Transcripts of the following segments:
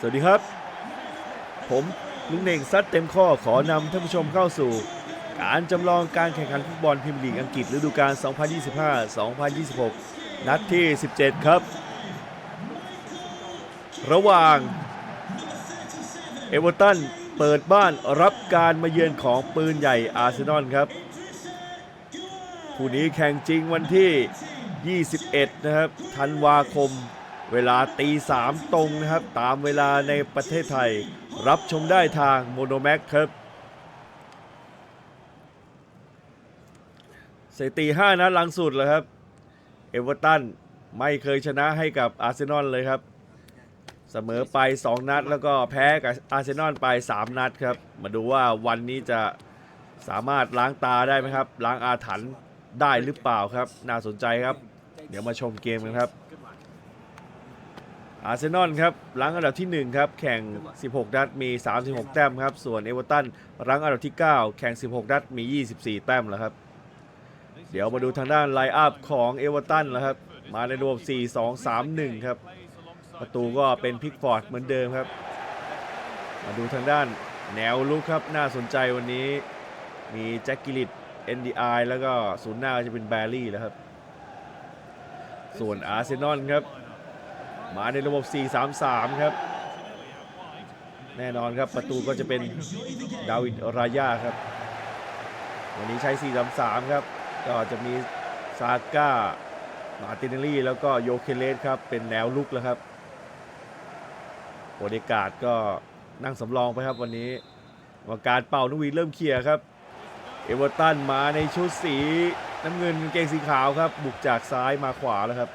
สวัสดีครับ ผมลุงเน่งซัดเต็มข้อขอนำท่านผู้ชมเข้าสู่ การจำลองการแข่งขันฟุตบอลพรีเมียร์ลีกอังกฤษฤดูกาล 2025-2026 นัดที่ 17 ครับ ระหว่างเอเวอร์ตันเปิดบ้านรับการมาเยือนของปืนใหญ่อาร์เซนอลครับ คู่นี้แข่งจริงวันที่ 21 นะครับธันวาคม เวลาตีสามตรงนะครับ ตามเวลาในประเทศไทย รับชมได้ทางโมโนแม็กครับสถิติ5นัดหลังสุดเลยครับเอเวอร์ตันไม่เคยชนะให้กับอาร์เซนอลเลยครับ เสมอไป 2 นัดแล้วก็แพ้กับอาร์เซนอลไป 3 นัดครับ มาดูว่าวันนี้จะสามารถล้างตาได้ไหมครับ ล้างอาถรรพ์ได้หรือเปล่าครับ น่าสนใจครับ เดี๋ยวมาชมเกมกันครับ อาร์เซนอลครับรั้งอันดับที่ 1 ครับ แข่ง 16 นัดมี 36 แต้มครับ ส่วนเอเวอร์ตันรั้งอันดับที่ 9 แข่ง 16 นัดมี 24 แต้มแล้วครับ เดี๋ยวมาดูทางด้านไลน์อัพของเอเวอร์ตันแล้วครับ มาในรวม 4-2-3-1 ครับ ประตูก็เป็นพิกฟอร์ดเหมือนเดิมครับ มาดูทางด้านแนวลุกครับน่าสนใจวันนี้มีแจ็คกิลิต NDI แล้วก็ศูนย์หน้าจะเป็นแบรี่แล้วครับ ส่วนอาร์เซนอลครับ มาในระบบ 4-3-3 ครับ แน่นอนครับประตูก็จะเป็นดาวิดรายาครับ วันนี้ใช้ 4-3-3 ครับ ก็จะมีซาก้ามาติเนลลี่ แล้วก็โยเคเลสครับ เป็นแนวลุกแล้วครับโอเดกาดก็นั่งสำรองไปครับวันนี้กรรมการเป่านกหวีเริ่มเคลียร์ครับ เอเวอร์ตันมาในชุดสี น้ำเงินเกงสีขาวครับ บุกจากซ้ายมาขวาแล้วครับ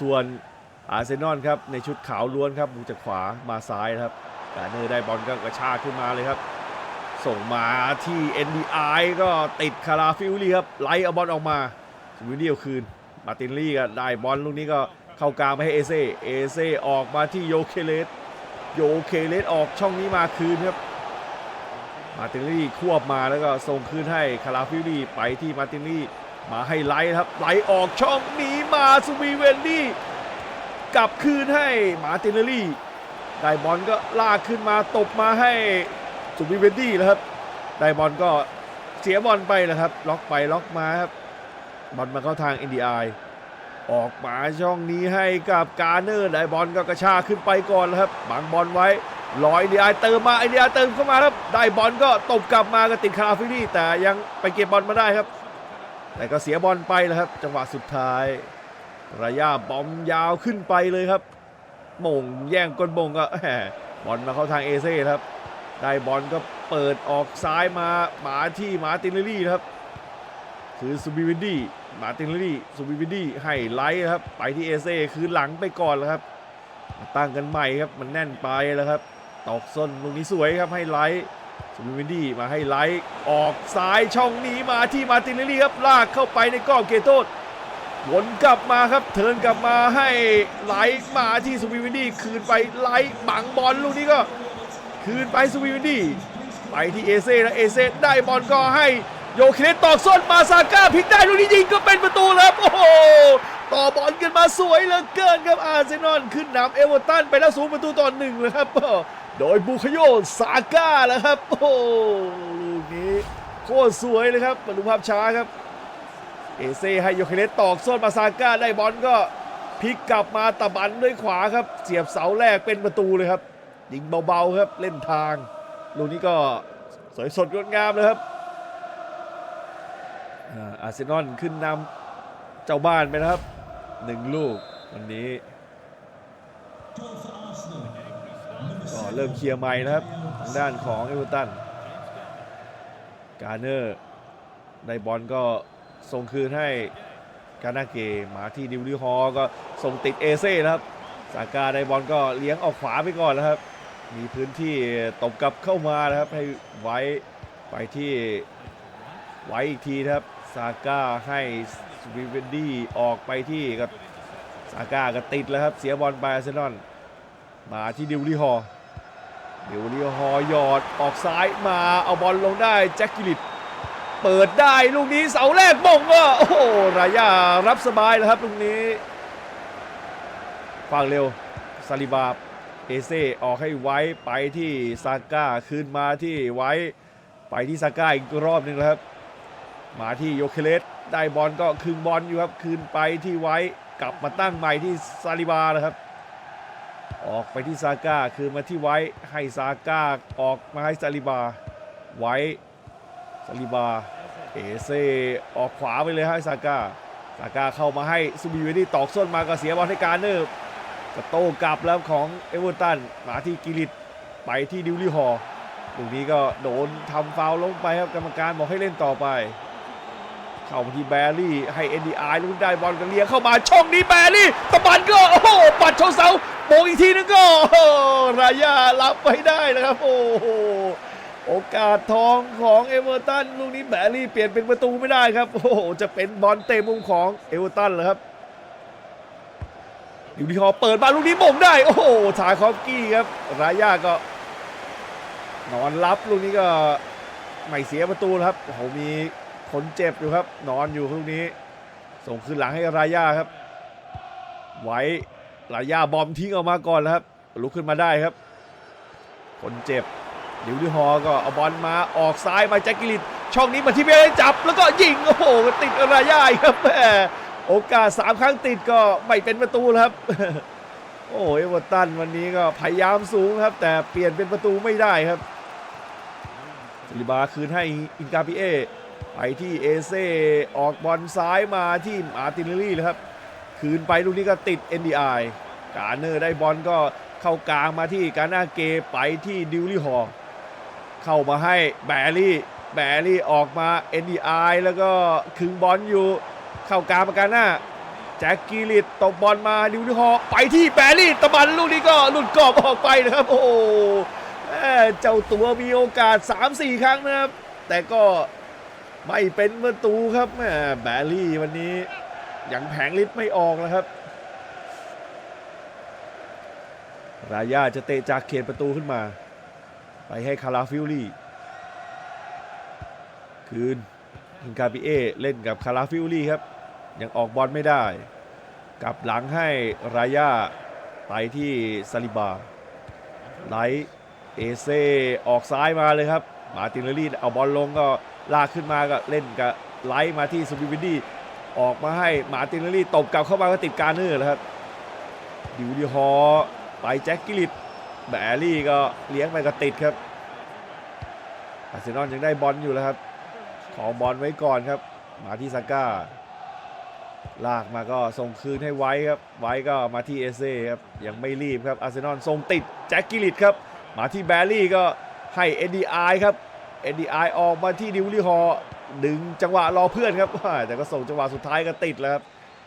ส่วนอาร์เซนอลครับในชุดขาวล้วนครับบุกจากขวามาซ้ายครับกาเนอร์ได้บอลก็กระชากขึ้นมาเลยครับ ส่งมาที่ NDI ก็ติดคาราฟิลลี่ครับไล่เอาบอลออกมาวินเดียวคืน มาตินลี่ก็ได้บอลลูกนี้ก็เข้ากลางไปให้เอเซ่เอเซ่ออกมาที่โยเคเลสโยเคเลสออกช่องนี้มาคืนครับมาตินลี่ควบมาแล้วก็ส่งคืนให้คาราฟิลลี่ไปที่มาตินลี่ มาให้ไลท์ครับไหลออกช่องหนีมาสวีเวนดี้กลับคืนให้มาตินลี่ได้บอลก็ลากขึ้นมาตบมาให้สุวิเวนดี้แล้วครับได้บอลก็เสียบอลไปแล้วครับ ล็อกไปล็อกมาครับบอลมาเข้าทาง NDI ออกมาช่องนี้ให้กับกาเนอร์ได้บอลก็กระชากขึ้นไปก่อนแล้วครับบังบอลไว้ลอย NDI เติมมา NDI เติมเข้ามาครับ ได้บอลก็ตบกลับมาก็ติดคาราฟิลี่แต่ยังไปเก็บบอลมาได้ครับ แต่ก็เสียบอลไปแล้วครับ จังหวะสุดท้าย ระยะบอมยาวขึ้นไปเลยครับมงแย่งก้นบงก็แหมบอลมาเข้าทางเอเซ่ครับ ได้บอลก็เปิดออกซ้ายมาหมาที่มาตินลลี่ครับ คือซูบิวินดี้มาตินลลี่ซูบิวินดี้ให้ไลท์ครับ ไปที่เอเซ่คือหลังไปก่อนแล้วครับ ตั้งกันใหม่ครับมันแน่นไปแล้วครับ ตอกส้นลูกนี้สวยครับให้ไลท์ ซูบิวินดี้มาให้ไลท์ออกซ้ายช่องนี้มาที่มาตินเนลลี่ครับลากเข้าไปในกรอบเกตโตวนกลับมาครับเทิร์นกลับมาให้ไลท์มาที่ซูบิวินดี้คืนไปไลท์บังบอลลูกนี้ก็ คืนไปสวีวันดี้ไปที่เอเซ่แล้วเอเซ่ได้บอลก็ให้โยเคเลตอกส้นมาซาก้าพลิกได้ลูกนี้ยิงก็เป็นประตูแล้วโอ้โหต่อบอลกันมาสวยเหลือเกินครับอาร์เซนอลขึ้นนำเอเวอร์ตันไปแล้วสูงประตูต่อหนึ่งเลยครับ โดยบูคโยซาก้าแล้วครับ โอ้ลูกนี้โคตรสวยเลยครับมาดูภาพช้าครับ เอเซ่ให้โยเคเลสตอกส้นมาซาก้าได้บอลก็พลิกกลับมาตะบันด้วยขวาครับ เสียบเสาแรกเป็นประตูเลยครับ ยิงเบาๆครับเล่นทาง ลูกนี้ก็สวยสดงดงามเลยครับอาอาร์เซนอลขึ้นนำเจ้าบ้านไปนะครับหนึ่งลูกวันนี้ ก็เริ่มเคลียร์ไม้นะครับทางด้านของเอเวอร์ตันการเนอร์ได้บอลก็ส่งคืนให้กานาเกมาที่ดิวลีฮอลก็ส่งติดเอเซ่นะครับสากาไดบอลก็เลี้ยงออกขวาไปก่อนแล้วครับ มีพื้นที่ตบกลับเข้ามานะครับ ให้ไว้ไปที่ไว้อีกทีนะครับซาก้าให้สวีเวนดี้ออกไปที่กับซาก้าก็ติดแล้วครับ เสียบอลไปอาร์เซนอลมาที่ดิวลีฮอ ลดิวลีฮอหยอดออกซ้ายมาเอาบอลลงได้แจ็คกิลิตเปิดได้ลูกนี้เสาแรกบงก็โอ้โหรายารับสบายแล้วครับลูกนี้ฟังเร็วซาลิบาเอเซออกให้ไว้ไปที่ซาก้าคืนมาที่ไว้ไปที่ซาก้าอีกรอบหนึ่งแล้วครับ มาที่โยเคเลสได้บอลก็คืนบอลอยู่ครับ คืนไปที่ไว้กลับมาตั้งใหม่ที่ซาลิบาแล้วครับ ออกไปที่ซาก้าคืนมาที่ไว้ให้ซาก้าออกมาให้ซาลิบา ไว้ซาลิบาเอเซออกขวาไปเลยให้ซาก้าซาก้าเข้ามาให้ซูบิเวดี้ตอกส้นมาก็เสียบอลให้การเนอร์กระโต้กลับแล้วของเอเวอร์ตันมาที่กิริตไปที่ดิวลี่ฮอลูกนี้ก็โดนทำฟาวล์ลงไปครับกรรมการบอกให้เล่นต่อไป เข้ามาที่แบรี่ให้ NDI ลูกได้บอลกันเลียเข้ามาช่องนี้แบรี่ตะบันก็โอ้โหปัดชนเสา โบงอีกทีนึงก็รายารับไว้ได้นะครับ โอ้โหโอกาสทองของเอเวอร์ตันลูกนี้แบรี่เปลี่ยนเป็นประตูไม่ได้ครับ โอ้โห จะเป็นบอลเตะมุมของเอเวอร์ตันเหรอครับดิวดีฮอเปิดมาลูกนี้บ่งได้ โอ้โหชายคอฟกี้ครับ รายาก็ นอนรับลูกนี้ก็ไม่เสียประตูครับโอ้โหมีคนเจ็บอยู่ครับ นอนอยู่ลูกนี้ ส่งคืนหลังให้รายาครับ ไว้ รายาบอมทิ้งออกมาก่อนแล้วครับ ลุกขึ้นมาได้ครับ คนเจ็บดิวดิฮอก็เอาบอลมาออกซ้ายมาแจ็คกิลิตช่องนี้มาที่เบลจับ แล้วก็ยิงโอ้โหติดรายาครับแหมโอกาสสามครั้งติดก็ไม่เป็นประตูครับ โอ้เอเวอร์ตันวันนี้ก็พยายามสูงครับ แต่เปลี่ยนเป็นประตูไม่ได้ครับซิลิบาคืนให้อินกาปิเอไปที่เอเซออกบอลซ้ายมาที่มาร์ตินเนลลี่เลยครับ คืนไปลูกนี้ก็ติด NDI การเนอร์ได้บอลก็เข้ากลางมาที่การนาเกไปที่ดิวลี่ฮอเข้ามาให้แบรี่แบรี่ออกมา NDI แล้วก็คึงบอลอยู่เข้ากลางมาการหน้าแจ็คกิลิตตบบอลมาดิวลี่ฮอไปที่แบรี่ตะบันลูกนี้ก็หลุดกรอบออกไปนะครับโอ้เจ้าตัวมีโอกาส 3-4 ครั้งนะครับ แต่ก็ไม่เป็นประตูครับแม่แบรี่วันนี้ ยังแผงลิฟต์ไม่ออกนะครับรายาจะเตะจากเขตประตูขึ้นมา ไปให้คาราฟิลลี่ คืนอินกาปิเอเล่นกับคาราฟิลลี่ครับ ยังออกบอลไม่ได้ กลับหลังให้รายาไปที่ซาลิบา ไลท์เอเซออกซ้ายมาเลยครับ มาตินเนลลี่เอาบอลลงก็ลากขึ้นมาก็เล่นกับไลท์มาที่ซูบิวินดี้ ออกมาให้มาตินลี่ตบกลับเข้ามาก็ติดการเนอร์แล้วครับดิวดีฮอร์ไปแจ็คกิลิตแบรี่ก็เลี้ยงไปก็ติดครับอาร์เซนอลยังได้บอลอยู่แล้วครับ ของบอลไว้ก่อนครับ มาที่ซาก้า ลากมาก็ส่งคืนให้ไว้ครับ ไว้ก็มาที่เอเซ่ครับ ยังไม่รีบครับ อาร์เซนอลส่งติดแจ็คกิลิตครับ มาที่แบรี่ก็ให้ NDI ครับ NDI อออกมาที่ดิวลี่ฮอร์ ดึงจังหวะรอเพื่อนครับแต่ก็ส่งจังหวะสุดท้ายก็ติดแล้วครับ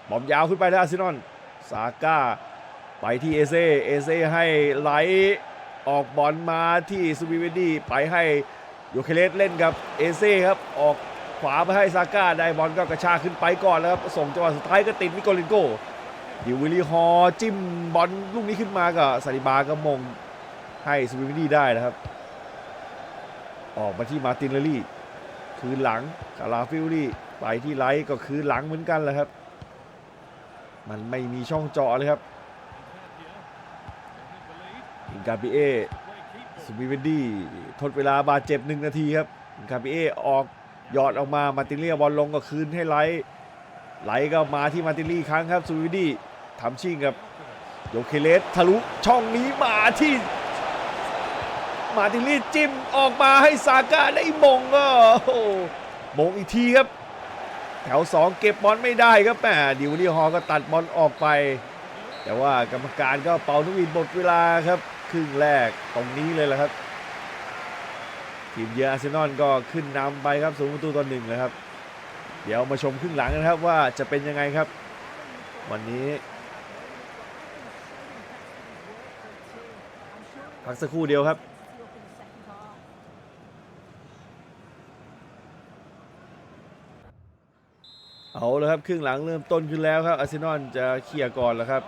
บอมยาวขึ้นไปแล้วอาร์เซนอลซาก้าไปที่เอเซ่เอเซ่ให้ไหลออกบอลมาที่ซูบิเวดี้ไปให้โยเคเลสเล่นกับเอเซ่ครับออกขวาไปให้ซาก้าได้บอลก็กระชากขึ้นไปก่อนแล้วครับส่งจังหวะสุดท้ายก็ติดมิโกลินโกดิวิลลี่ฮอร์จิ้มบอลลูกนี้ขึ้นมากับซาลิบาก็มงให้สวิมดี้ได้นะครับ ออกมาที่มาตินเลลี่ คืนหลังคาราฟิลลี่ไปที่ไลท์ก็คืนหลังเหมือนกันแหละครับ มันไม่มีช่องเจาะเลยครับอินกาปิเอสวิมดี้ทดเวลาบาดเจ็บหนึ่งนาทีครับอินกาปิเอออกหยอดออกมามาติเลียบอลลงก็คืนให้ไลท์ไลท์ก็มาที่มาตินลี่ครั้งครับสวิมดี้ทำชิ่งกับโยเคเลสทะลุช่องนี้มาที่ มาติลีจิ้มออกมาให้ซาก้าได้มงก็โอ้โหมงอีกทีครับ แถว 2 เก็บบอลไม่ได้ครับแหมดิวลี่ฮอก็ตัดบอลออกไป แต่ว่ากรรมการก็เป่านุวินหมดเวลาครับ ครึ่งแรกตรงนี้เลยแหละครับ ทีมเยือนอาร์เซนอลก็ขึ้นนำไปครับสูงประตูต่อหนึ่งเลยครับ เดี๋ยวมาชมครึ่งหลังกันครับว่าจะเป็นยังไงครับ วันนี้พักสักครู่เดียวครับ เอาเลยครับครึ่งหลังเริ่มต้นขึ้นแล้วครับอาร์เซนอลจะเคลียร์ก่อนแล้วครับ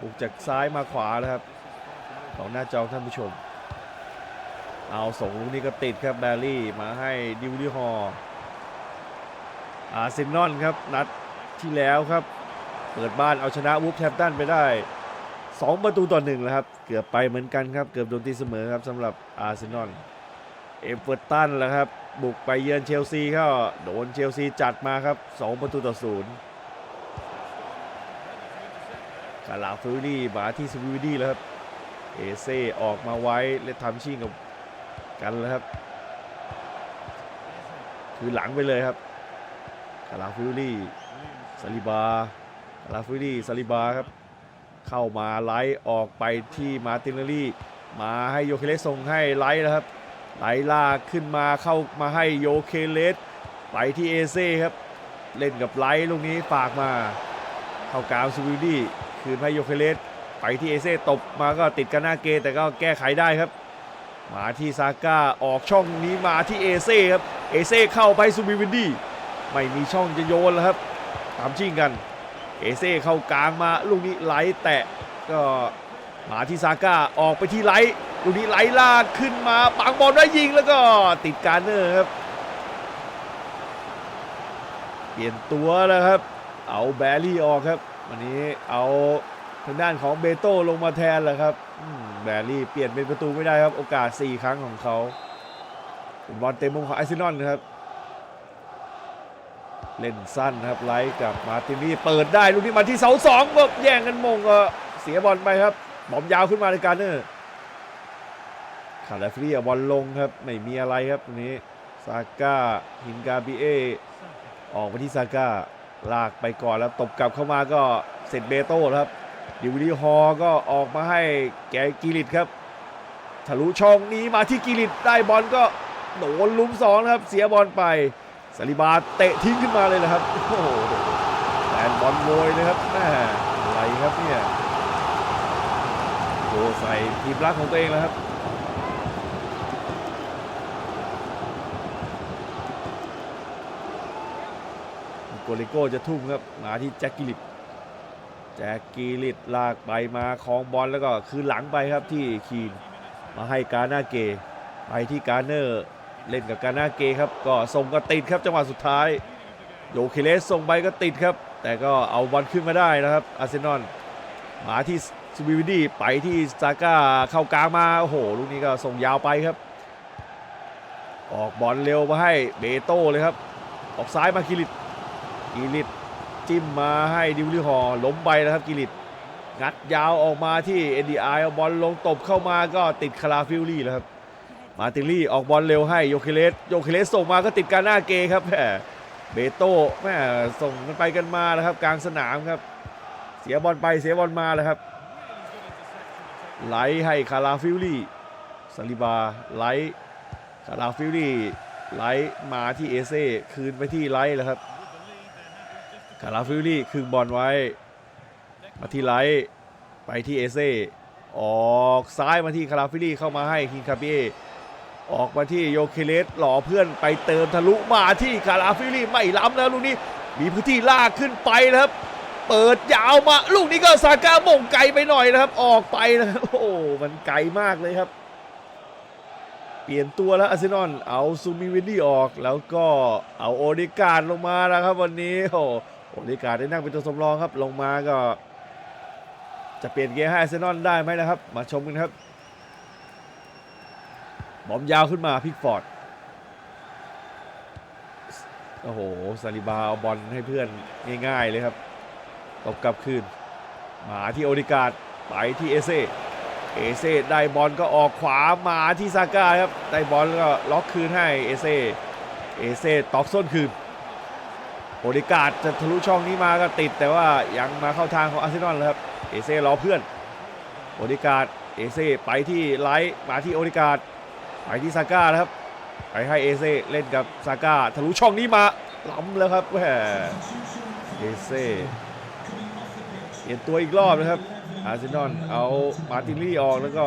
บุกจากซ้ายมาขวาแล้วครับของหน้าจอท่านผู้ชม เอาส่งลูกนี้ก็ติดครับแบรี่มาให้ดิวลี่ฮอร์อาร์เซนอลครับนัดที่แล้วครับ เปิดบ้านเอาชนะวูฟแทมป์ตันไปได้ 2 ประตูต่อหนึ่งแล้วครับ เกือบไปเหมือนกันครับ เกือบโดนตีเสมอครับสำหรับอาร์เซนอลเอเวอร์ตันแล้วครับ บุกไปเยือนเชลซีก็โดนเชลซีจัดมาครับ 2 ประตูต่อศูนย์คาราฟิลลี่มาที่สวิวดี้แล้วครับ เอเซ่ออกมาไว้และทำชิงกับกันแล้วครับ คือหลังไปเลยครับคาราฟิลลี่ซาลิบาคาราฟิลลี่ซาลิบาครับ เข้ามาไลท์ออกไปที่มาตินเนลลี่ มาให้โยเคเลสส่งให้ไลท์แล้วครับ ไลท์ลากขึ้นมาเข้ามาให้โยเคเลสไปที่เอเซ่ครับ เล่นกับไลท์ลูกนี้ฝากมาเข้ากลางซูวิลดี้คืนให้โยเคเลสไปที่เอเซ่ตบมาก็ติดกันหน้าเกแต่ก็แก้ไขได้ครับ มาที่ซาก้าออกช่องนี้มาที่เอเซ่ครับเอเซ่เข้าไปซูบิวินดี้ไม่มีช่องจะโยนแล้วครับตามชิงกันเอเซ่เข้ากลางมาลูกนี้ไหลแตะก็มาที่ซาก้าออกไปที่ไหล ลูกนี้ไหลลากขึ้นมาปังบอลได้ยิงแล้วก็ติดการเนอร์ครับ เปลี่ยนตัวแล้วครับ เอาแบรี่ออกครับ วันนี้เอาทางด้านของเบโต้ลงมาแทนแหละครับแบรี่เปลี่ยนเป็นประตูไม่ได้ครับ โอกาส 4 ครั้งของเขาเป็นบอลเต็มมุมของไอซินอนครับ เล่นสั้นครับไลท์กับมาตินี่เปิดได้ลูกนี้มาที่เสาสองก็แย่งกันมงก็เสียบอลไปครับบอมยาวขึ้นมาในการเนอร์ คาราฟรีอาบอลลงครับ ไม่มีอะไรครับตรงนี้ซาก้าฮินกาบิเอออกมาที่ซาก้าลากไปก่อนแล้วตบกลับเข้ามาก็เสร็จเบโต้ครับดิวดีฮอก็ออกมาให้แกกิริตครับทะลุช่องนี้มาที่กิริตได้บอลก็โดนลุมสองครับ เสียบอลไปสลิบาเตะทิ้งขึ้นมาเลยนะครับโอ้โหแฟนบอลโวยนะครับแม่อะไรครับเนี่ยโดใส่ทีมรักของตัวเองแล้วครับ โกลิโก้จะทุ่มครับมาที่แจ็คกิลิตแจ็คกิลิตลากไปมาคลองบอลแล้วก็คืนหลังไปครับที่คีนมาให้กาหน้าเกไปที่การเนอร์เล่นกับกาหน้าเกครับ ก็ส่งก็ติดครับจังหวะสุดท้ายโยเคเลสส่งไปก็ติดครับ แต่ก็เอาบอลขึ้นมาได้นะครับอาร์เซนอลมาที่ซูบิวิดีไปที่ซาก้าเข้ากลางมาโอ้โหลูกนี้ก็ส่งยาวไปครับ ออกบอลเร็วมาให้เบโต้เลยครับ ออกซ้ายมาคิริต กิริตจิ้มมาให้ดิวลิฮอร์ล้มไปนะครับกิริตงัดยาวออกมาที่ NDI เอาบอลลงตบเข้ามาก็ติดคาราฟิลลี่แล้วครับ มาติลลี่ออกบอลเร็วให้โยเคเลสโยเคเลสส่งมาก็ติดการหน้าเกครับแหมเบโต้แม่ส่งกันไปกันมาแล้วครับ กลางสนามครับ เสียบอลไปเสียบอลมาแล้วครับ ไหลให้คาราฟิลลี่ซาลิบาไหลคาราฟิลลี่ไหลมาที่เอเซ่คืนไปที่ไลท์แล้วครับ คาราฟิลลี่คืนบอลไว้มาที่ไลท์ไปที่เอเซ่ออกซ้ายมาที่คาราฟิลลี่เข้ามาให้คิงคาเบียออกมาที่โยเคเลสหล่อเพื่อนไปเติมทะลุมาที่คาราฟิลลี่ไม่ล้ำแล้วลูกนี้มีพื้นที่ลากขึ้นไปนะครับ เปิดยาวมาลูกนี้ก็ซาก้าโมงไกลไปหน่อยนะครับ ออกไปนะครับโอ้มันไกลมากเลยครับ เปลี่ยนตัวแล้วอาร์เซนอลเอาซูมิวินดี้ออกแล้วก็เอาโอเดการ์ดลงมาแล้วครับวันนี้โอ้ โอเดการได้นั่งเป็นตัวสำรองครับ ลงมาก็ จะเปลี่ยนเกมให้อาร์เซนอลได้ไหมนะครับ มาชมกันครับ บอมยาวขึ้นมาพิกฟอร์ด โอ้โหซาลิบาเอาบอลให้เพื่อนง่ายๆเลยครับตบกลับคืนมาที่โอเดการไปที่เอเซเอเซได้บอลก็ออกขวามาที่ซาก้าครับ ได้บอลก็ล็อกคืนให้เอเซเอเซตอกส้นคืน อเดการ์ดจะทะลุช่องนี้มาก็ติด แต่ว่ายังมาเข้าทางของอาร์เซนอลเลยครับเอเซ่รอเพื่อนโอเดการ์ดเอเซ่ไปที่ไลท์มาที่โอเดการ์ดไปที่ซาก้านะครับไปให้เอเซ่เล่นกับซาก้าทะลุช่องนี้มาล้ำแล้วครับแหมเอเซ่เปลี่ยนตัวอีกรอบนะครับอาร์เซนอลเอามาตินลี่ออกแล้วก็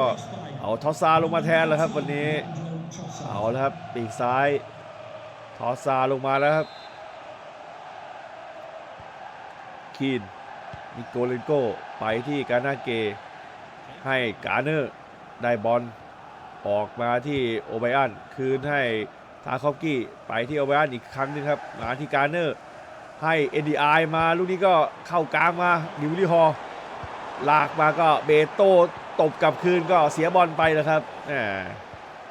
เอาทอสซาลงมาแทนแล้วครับวันนี้เอาแล้วครับปีกซ้ายทอสซาลงมาแล้วครับ คีนนิโกเลนโกไปที่กานาเก ให้กาเนอร์ได้บอลออกมาที่โอไบอันคืนให้ทาคอฟกี้ไปที่โอไบอันอีกครั้งหนึงครับมาที่กาเนอร์ให้ NDI มาลูกนี้ก็เข้ากลางมาดิวลี่ฮอลลากมาก็เบโตตบกลับคืนก็เสียบอลไปแล้วครับแหม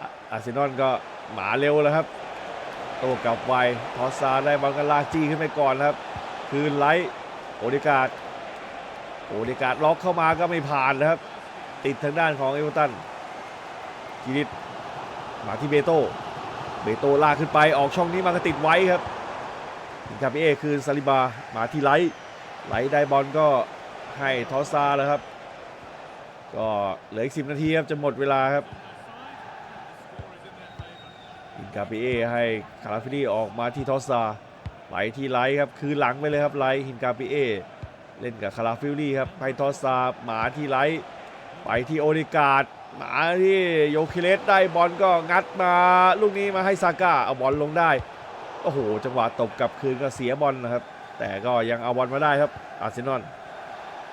อะอาร์เซนอลก็หมาเร็วแล้วครับ โตกลับไวทอสซาได้บอลก็ลากจี้ขึ้นไปก่อนครับ คืนไลท์ โอเดการ์ดโอเดการ์ดล็อกเข้ามาก็ไม่ผ่านนะครับ ติดทางด้านของเอเวอร์ตันกิริตมาที่เบโต้เบโต้ลากขึ้นไปออกช่องนี้มาก็ติดไว้ครับคาเปเอคืนซาลิบามาที่ไลท์ไลท์ได้บอลก็ให้ทอสซาแล้วครับ ก็เหลืออีกสินาทีครับจะหมดเวลาครับอินกาเปเอให้คาราฟิลี่ออกมาที่ทอสซา ไหลที่ไลท์ครับคืนหลังไปเลยครับไลท์ฮินกาเปเอเล่นกับคาราฟิลลี่ครับให้ทอสซาหมาที่ไลท์ไปที่โอริการ์ดมาที่โยคิเลสได้บอลก็งัดมาลูกนี้มาให้ซาก้าเอาบอลลงได้โอ้โหจังหวะตบกลับคืนก็เสียบอลนะครับ แต่ก็ยังเอาบอลมาได้ครับอาร์เซนอล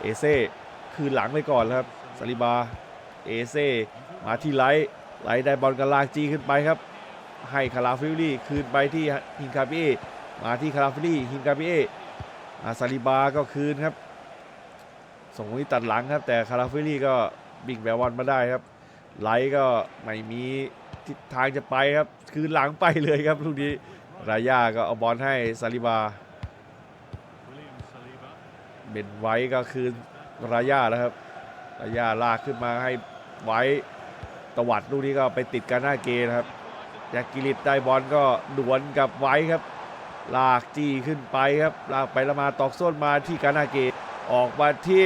เอเซ่คืนหลังไปก่อนครับซาลิบาเอเซ่มาที่ไลท์ไลท์ได้บอลกันลากจีขึ้นไปครับ ให้คาราฟิลลี่คืนไปที่ฮินคาเบี มาที่คาราฟิลี่ฮินคาเบีมาซาลิบาก็คืนครับ ส่งนี้ตัดหลังครับ แต่คาราฟิลี่ก็บิ่งแบวบอลมาได้ครับไลท์ก็ไม่มีทิศทางจะไปครับ คืนหลังไปเลยครับลูกนี้รายาก็เอาบอลให้ซาลิบาเบนไว้ก็คืนรายาแล้วครับรายาลากขึ้นมาให้ไว้ตวัดลูกนี้ก็ไปติดกันหน้าเกนะครับแจ็คกิลิตได้บอลก็ดวลกับไว้ครับ ลากจี้ขึ้นไปครับ ลากไปล้วมาตอกส้นมาที่กานาเกตออกมาที่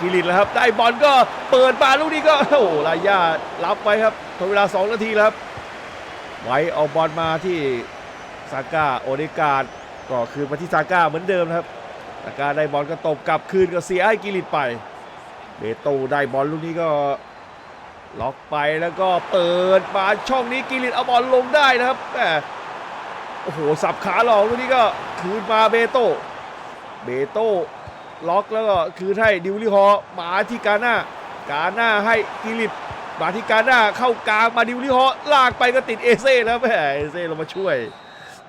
กิลิตแล้วครับ ได้บอลก็เปิดมาลูกนี้ก็โอ้โหรายารับไว้ครับทดเวลา 2 นาทีแล้วครับ ไว้เอาบอลมาที่ซาก้าโอเดกาดก็คืนมาที่ซาก้าเหมือนเดิมนะครับซาก้าได้บอลก็ตบกลับคืนก็เสียให้กิลิตไปเบโตได้บอลลูกนี้ก็ล็อกไปแล้วก็เปิดมาช่องนี้กิลิตเอาบอลลงได้นะครับแหม โอ้โห สับขาหลอกลูกนี้ก็คืนมาเบโต้เบโต้ล็อกแล้วก็คืนให้ดิวลิฮอร์มาที่กาหน้ากาหน้าให้กิลิตมาที่กาหน้าเข้ากลางมาดิวลิฮอร์ลากไปก็ติดเอเซ่แล้วแหมเอเซ่ลงมาช่วย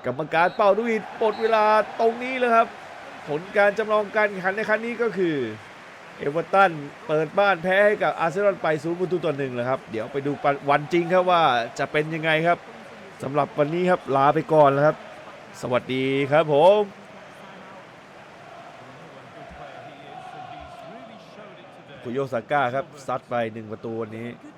กรรมการเป่าดุยปลดเวลาตรงนี้เลยครับ ผลการจำลองการแข่งขันในครั้งนี้ก็คือเอเวอร์ตันเปิดบ้านแพ้ให้กับอาร์เซนอลไปศูนย์ประตูต่อหนึ่งเลยครับ เดี๋ยวไปดูวันจริงครับว่าจะเป็นยังไงครับ สำหรับวันนี้ครับลาไปก่อนแล้วครับ สวัสดีครับผม What a good player he is, and he's really showed it today. คุโยซาก้าครับซัดไปหนึ่งประตูวันนี้ Good